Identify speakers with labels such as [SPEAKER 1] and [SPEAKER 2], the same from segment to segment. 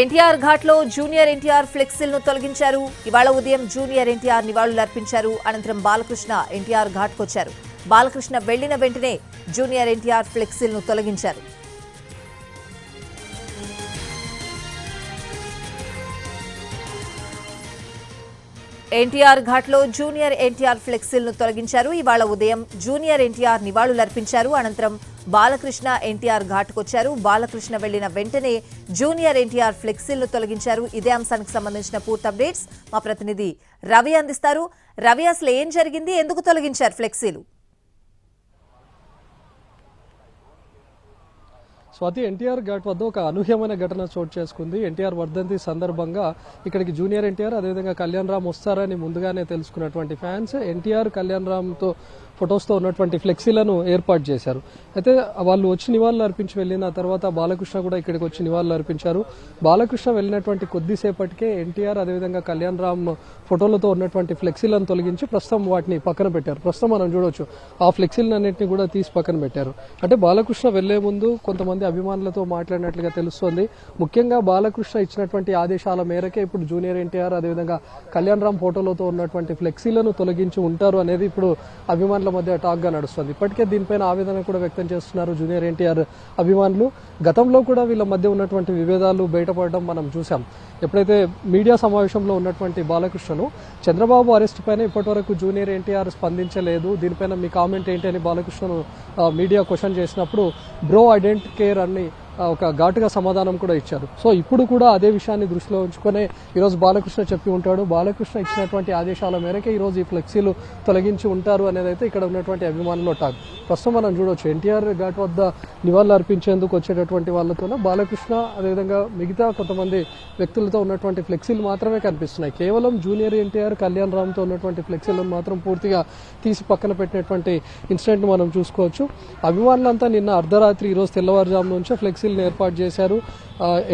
[SPEAKER 1] ఎన్టీఆర్ ఘాట్లో జూనియర్ ఎన్టీఆర్ ఫ్లెక్సీలను తొలగించారు. ఇవాళ ఉదయం జూనియర్ ఎన్టీఆర్ నివాళులర్పించారు. అనంతరం బాలకృష్ణ ఎన్టీఆర్ ఘాట్కొచ్చారు. బాలకృష్ణ వెళ్ళిన వెంటనే జూనియర్ ఎన్టీఆర్ ఫ్లెక్సీలను తొలగించారు. ఎన్టీఆర్ ఘాట్లో జూనియర్ ఎన్టీఆర్ ఫ్లెక్సీలను తొలగించారు. ఇవాళ ఉదయం జూనియర్ ఎన్టీఆర్ నివాళులర్పించారు. అనంతరం బాలకృష్ణ ఎన్టీఆర్ ఘాట్కొచ్చారు. బాలకృష్ణ వెళ్ళిన వెంటనే జూనియర్ ఎన్టీఆర్ ఫ్లెక్సీలను తొలగించారు. ఇదే అంశానికి సంబంధించిన పూర్తి అప్డేట్స్ మా ప్రతినిధి రవి అందిస్తారు. రవి అసలు ఏం జరిగింది? ఎందుకు తొలగించారు ఫ్లెక్సీలు?
[SPEAKER 2] స్వాతి ఎన్టీఆర్ ఘాట్ వద్ద ఒక అనూహ్యమైన ఘటన చోటు చేసుకుంది. ఎన్టీఆర్ వర్ధంతి సందర్భంగా ఇక్కడికి జూనియర్ ఎన్టీఆర్ అదేవిధంగా కళ్యాణ్ రామ్ వస్తారని ముందుగానే తెలుసుకున్నటువంటి ఫ్యాన్స్ ఎన్టీఆర్ కళ్యాణ్ రామ్తో ఫొటోస్తో ఉన్నటువంటి ఫ్లెక్సీలను ఏర్పాటు చేశారు. అయితే వాళ్ళు వచ్చి నివాళులు అర్పించి వెళ్ళిన తర్వాత బాలకృష్ణ కూడా ఇక్కడికి వచ్చి నివాళులు అర్పించారు. బాలకృష్ణ వెళ్ళినటువంటి కొద్దిసేపటికే ఎన్టీఆర్ అదేవిధంగా కళ్యాణ్ రామ్ ఫోటోలతో ఉన్నటువంటి ఫ్లెక్సీలను తొలగించి ప్రస్తుతం వాటిని పక్కన పెట్టారు. ప్రస్తుతం మనం చూడవచ్చు ఆ ఫ్లెక్సీలన్నింటినీ కూడా తీసి పక్కన పెట్టారు. అంటే బాలకృష్ణ వెళ్ళే ముందు కొంతమంది అభిమానులతో మాట్లాడినట్లుగా తెలుస్తోంది. ముఖ్యంగా బాలకృష్ణ ఇచ్చినటువంటి ఆదేశాల మేరకే ఇప్పుడు జూనియర్ ఎన్టీఆర్ అదేవిధంగా కళ్యాణ్ రామ్ ఫోటోలతో ఉన్నటువంటి ఫ్లెక్సీలను తొలగించి ఉంటారు అనేది ఇప్పుడు అభిమానుల మధ్య టాక్గా నడుస్తుంది. ఇప్పటికే దీనిపైన ఆవేదన కూడా వ్యక్తం చేస్తున్నారు జూనియర్ ఎన్టీఆర్ అభిమానులు. గతంలో కూడా వీళ్ళ మధ్య ఉన్నటువంటి విభేదాలు బయటపడడం మనం చూసాం ఎప్పుడైతే మీడియా సమావేశంలో ఉన్నటువంటి బాలకృష్ణను చంద్రబాబు అరెస్ట్ పైన ఇప్పటివరకు జూనియర్ ఎన్టీఆర్ స్పందించలేదు. దీనిపైన మీ కామెంట్ ఏంటి అని బాలకృష్ణను మీడియా క్వశ్చన్ చేసినప్పుడు బ్రో ఐడెంట్ కేర్ అని ఒక ఘాటుగా సమాధానం కూడా ఇచ్చారు. సో ఇప్పుడు కూడా అదే విషయాన్ని దృష్టిలో ఉంచుకునే ఈరోజు బాలకృష్ణ చెప్పి ఉంటాడు. బాలకృష్ణ ఇచ్చినటువంటి ఆదేశాల మేరకే ఈరోజు ఈ ఫ్లెక్సీలు తొలగించి ఉంటారు అనేది అయితే ఇక్కడ ఉన్నటువంటి అభిమానులు టాక్. ప్రస్తుతం మనం చూడొచ్చు ఎన్టీఆర్ ఘాట్ వద్ద నివాళులు అర్పించేందుకు వచ్చేటటువంటి వాళ్ళతోనే బాలకృష్ణ అదేవిధంగా మిగతా కొంతమంది వ్యక్తులతో ఉన్నటువంటి ఫ్లెక్సీలు మాత్రమే కనిపిస్తున్నాయి. కేవలం జూనియర్ ఎన్టీఆర్ కళ్యాణ్ రామ్తో ఉన్నటువంటి ఫ్లెక్సీలను మాత్రం పూర్తిగా తీసి పక్కన పెట్టినటువంటి ఇన్సిడెంట్ మనం చూసుకోవచ్చు. అభిమానులంతా నిన్న అర్ధరాత్రి ఈరోజు తెల్లవారుజాము నుంచే ఫ్లెక్సీలను ఏర్పాటు చేశారు.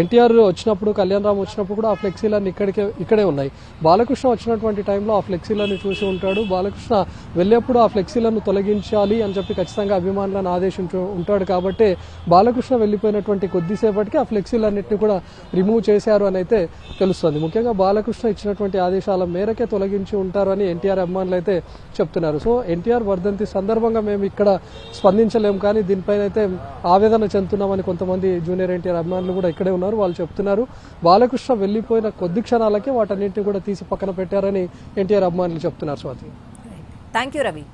[SPEAKER 2] ఎన్టీఆర్ వచ్చినప్పుడు కళ్యాణ్ రామ్ వచ్చినప్పుడు కూడా ఆ ఫ్లెక్సీలన్నీ ఇక్కడికే ఇక్కడే ఉన్నాయి. బాలకృష్ణ వచ్చినటువంటి టైంలో ఆ ఫ్లెక్సీలను చూసి ఉంటాడు. బాలకృష్ణ వెళ్ళేప్పుడు ఆ ఫ్లెక్సీలను తొలగించాలి అని చెప్పి ఖచ్చితంగా అభిమానులను ఆదేశించు ఉంటాడు కాబట్టి బాలకృష్ణ వెళ్ళిపోయినటువంటి కొద్దిసేపటికి ఆ ఫ్లెక్సీలన్నింటినీ కూడా రిమూవ్ చేశారు అని అయితే తెలుస్తుంది. ముఖ్యంగా బాలకృష్ణ ఇచ్చినటువంటి ఆదేశాల మేరకే తొలగించి ఉంటారు అని ఎన్టీఆర్ అభిమానులు అయితే చెప్తున్నారు. సో ఎన్టీఆర్ వర్ధంతి సందర్భంగా మేము ఇక్కడ స్పందించలేము కానీ దీనిపైన అయితే ఆవేదన చెందుతున్నామని కొంతమంది కొంతమంది జూనియర్ ఎన్టీఆర్ అభిమానులు కూడా ఇక్కడే ఉన్నారు. వాళ్ళు చెప్తున్నారు బాలకృష్ణ వెళ్ళిపోయిన కొద్ది క్షణాలకే వాటన్నింటినీ కూడా తీసి పక్కన పెట్టారని ఎన్టీఆర్ అభిమానులు చెప్తున్నారు స్వాతి.
[SPEAKER 1] Thank you Ravi